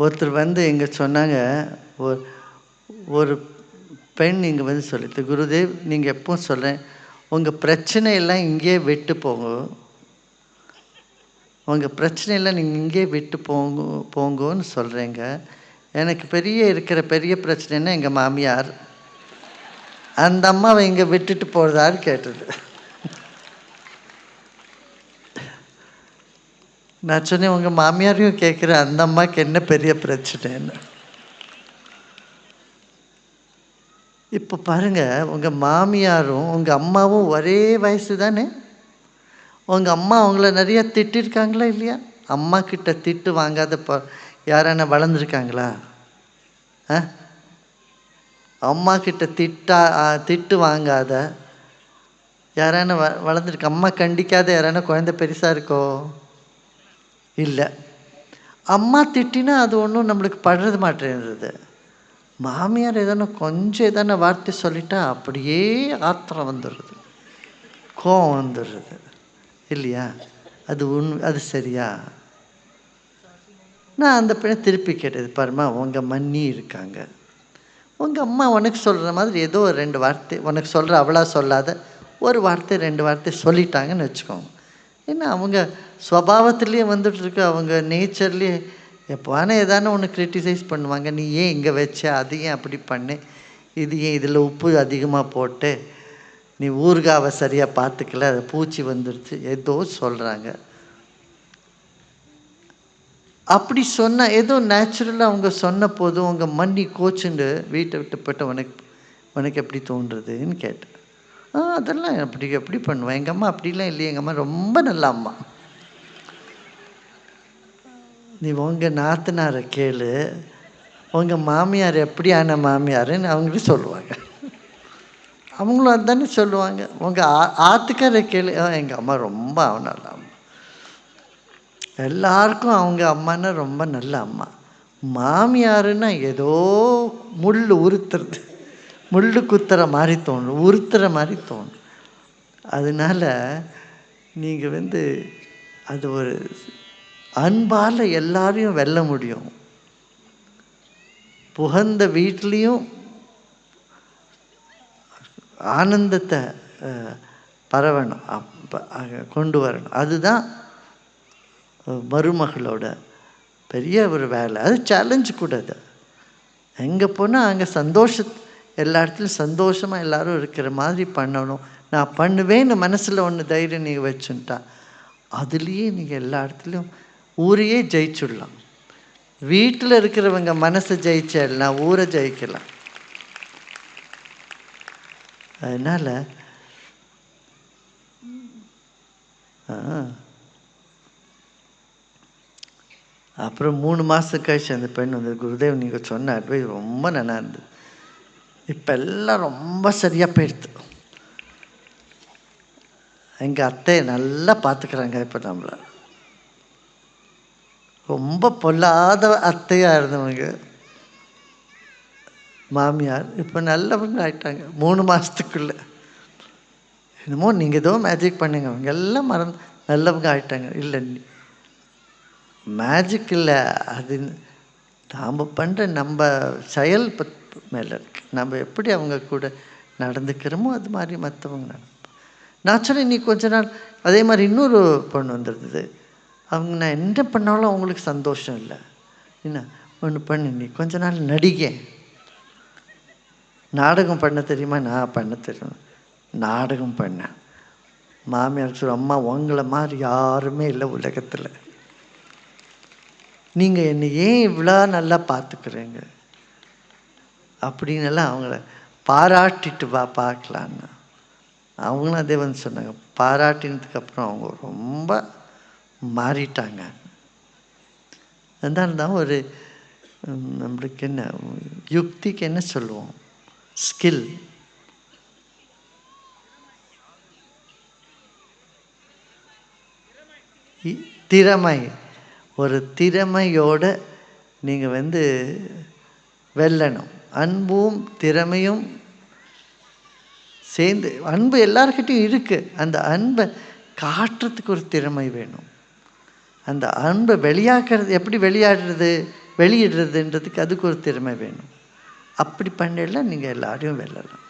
ஒருத்தர் வந்து இங்கே சொன்னாங்க ஒரு ஒரு பெண் இங்கே வந்து சொல்லிட்டு குருதேவ் நீங்கள் எப்பவும் சொல்கிறேன் உங்கள் பிரச்சனையெல்லாம் இங்கேயே விட்டு போங்க. உங்கள் பிரச்சனையெல்லாம் நீங்கள் இங்கேயே விட்டு போங்க போங்கன்னு சொல்கிறேங்க எனக்கு பெரிய இருக்கிற பெரிய பிரச்சனைன்னா எங்கள் மாமியார். அந்த அம்மாவை இங்கே விட்டுட்டு போகிறதான்னு கேட்டது. நான் சொன்னேன் உங்கள் மாமியாரையும் கேட்குறேன் அந்த அம்மாவுக்கு என்ன பெரிய பிரச்சனைன்னு? இப்போ பாருங்கள் உங்கள் மாமியாரும் உங்கள் அம்மாவும் ஒரே வயசு தானே? உங்கள் அம்மா அவங்கள நிறையா திட்டிருக்காங்களா இல்லையா? அம்மா கிட்ட திட்டு வாங்காத ப யாரான வளர்ந்துருக்காங்களா? ஆ? அம்மா கிட்ட திட்டா ஆ, திட்டு வாங்காத. யாரான வ வளர்ந்துருக்கு அம்மா கண்டிக்காத யாரான குழந்தை பெருசாக இருக்கோ? இல்லை. அம்மா திட்டினா அது ஒன்றும் நம்மளுக்கு படுறது மாட்டேன்றது. மாமியார் எதனா கொஞ்சம் எதனா வார்த்தை சொல்லிட்டா அப்படியே ஆத்திரம் வந்துடுறது கோவம் வந்துடுறது இல்லையா? அது உண் அது சரியா? நான் அந்த பிள்ளை திருப்பி கேட்டது பாருமா உங்கள் மன்னி இருக்காங்க. உங்கள் அம்மா உனக்கு சொல்கிற மாதிரி ஏதோ ஒரு ரெண்டு வார்த்தை உனக்கு சொல்கிற அவ்வளோ சொல்லாத ஒரு வார்த்தை ரெண்டு வார்த்தை சொல்லிட்டாங்கன்னு வச்சுக்கோங்க. ஏன்னா அவங்க ஸ்வபாவத்துலேயே வந்துட்டுருக்கு அவங்க நேச்சர்லேயே எப்போ ஆனால் ஏதானு ஒன்று க்ரிட்டிசைஸ் பண்ணுவாங்க. நீ ஏன் இங்கே வச்ச? அது ஏன் அப்படி பண்ணு? இது ஏன் இதில் உப்பு அதிகமாக போட்டு? நீ ஊறுகாவை சரியாக பார்த்துக்கல அது பூச்சி வந்துடுச்சு ஏதோ சொல்கிறாங்க அப்படி சொன்ன ஏதோ நேச்சுரலாக அவங்க சொன்ன போதும் அவங்க மண்ணி கோச்சுண்டு வீட்டை விட்டு போட்ட உனக்கு உனக்கு எப்படி தோன்றுறதுன்னு கேட்டேன். அதெல்லாம் அப்படி எப்படி பண்ணுவேன். எங்கள் அம்மா அப்படிலாம் இல்லையே. எங்கள் அம்மா ரொம்ப நல்ல அம்மா. நீ உங்கள் நாத்தனாரை கேளு. உங்கள் மாமியார் எப்படியான மாமியாருன்னு அவங்களே சொல்லுவாங்க. அவங்களும் அதுதானே சொல்லுவாங்க. உங்கள் ஆ ஆத்துக்காரை கேளு. எங்கள் அம்மா ரொம்ப நல்ல அம்மா. எல்லாருக்கும் அவங்க அம்மானா ரொம்ப நல்ல அம்மா. மாமியாருன்னா ஏதோ முள் உறுத்துறது முள்ளு குத்துற மாதிரி தோணும் உறுத்துற மாதிரி தோணும். அதனால நீங்கள் வந்து அது ஒரு அன்பால் எல்லாரையும் வெல்ல முடியும். புகந்த வீட்லேயும் ஆனந்தத்தை பரவணும் கொண்டு வரணும். அதுதான் மருமகளோட பெரிய ஒரு வேலை. அது சேலஞ்சு கூட அது. எங்கே போனால் அங்கே சந்தோஷத்தை எல்லா இடத்துலையும் சந்தோஷமாக எல்லோரும் இருக்கிற மாதிரி பண்ணணும். நான் பண்ணுவேன்னு மனசில் ஒன்று தைரியம் நீங்கள் வச்சுட்டா அதுலேயே நீங்கள் எல்லா இடத்துலையும் ஊரையே ஜெயிச்சுடலாம். வீட்டில் இருக்கிறவங்க மனசை ஜெயிச்சிடலாம் ஊரை ஜெயிக்கலாம். அதனால் ஆ. அப்புறம் மூணு மாதம் கழிச்சு அந்த பெண் வந்து குருதேவ் நீங்கள் சொன்ன அட்வைஸ் ரொம்ப நல்லா இருந்தது. இப்போ எல்லாம் ரொம்ப சரியாக போயிடுது. எங்கள் அத்தையை நல்லா பார்த்துக்கிறாங்க இப்போ நம்மளை. ரொம்ப பொல்லாத அத்தையாக இருந்தவங்க. மாமியார் இப்போ நல்லவங்க ஆயிட்டாங்க. மூணு மாதத்துக்குள்ளே என்னமோ நீங்கள் ஏதோ மேஜிக் பண்ணுங்க. அவங்க எல்லாம் மறந்து நல்லவங்க ஆயிட்டாங்க. இல்லை மேஜிக் இல்லை. அது நாம் பண்ணுற நம்ம செயல் பத் மேலே இருக்கு. நம்ம எப்படி அவங்க கூட நடந்துக்கிறோமோ அது மாதிரி மற்றவங்க நடப்போம் நான் சொன்னேன் நீ கொஞ்ச நாள் அதே மாதிரி இன்னொரு பொண்ணு வந்துருந்தது. அவங்க நான் என்ன பண்ணாலும் அவங்களுக்கு சந்தோஷம் இல்லை. என்ன ஒன்று பண்ணு நீ கொஞ்ச நாள் நடிகை. நாடகம் பண்ண தெரியுமா? நான் பண்ண தெரியும். நாடகம் பண்ணேன் மாமியார் சொல்ல அம்மா உங்களை மாதிரி யாருமே இல்லை உலகத்தில். நீங்கள் என்னை ஏன் இவ்வளோ நல்லா பார்த்துக்கிறீங்க அப்படின்னு எல்லாம் அவங்கள பாராட்டிட்டு வா பார்க்கலான்னு. அவங்களும் அதே வந்து சொன்னாங்க. பாராட்டினதுக்கப்புறம் அவங்க ரொம்ப மாறிட்டாங்க. அதனால தான் ஒரு நம்மளுக்கு என்ன யுக்திக்கு என்ன சொல்லுவோம்? ஸ்கில். திறமை. ஒரு திறமையோட நீங்கள் வந்து வெல்லணும். அன்பும் திறமையும் சேர்ந்து அன்பு எல்லார்கிட்டையும் இருக்குது அந்த அன்பை காட்டுறதுக்கு ஒரு திறமை வேணும். அந்த அன்பை வெளியாக்குறது எப்படி வெளியாடுறது வெளியிடுறதுன்றதுக்கு அதுக்கு ஒரு திறமை வேணும். அப்படி பண்ணல நீங்கள் எல்லாரையும் வெல்லலாம்.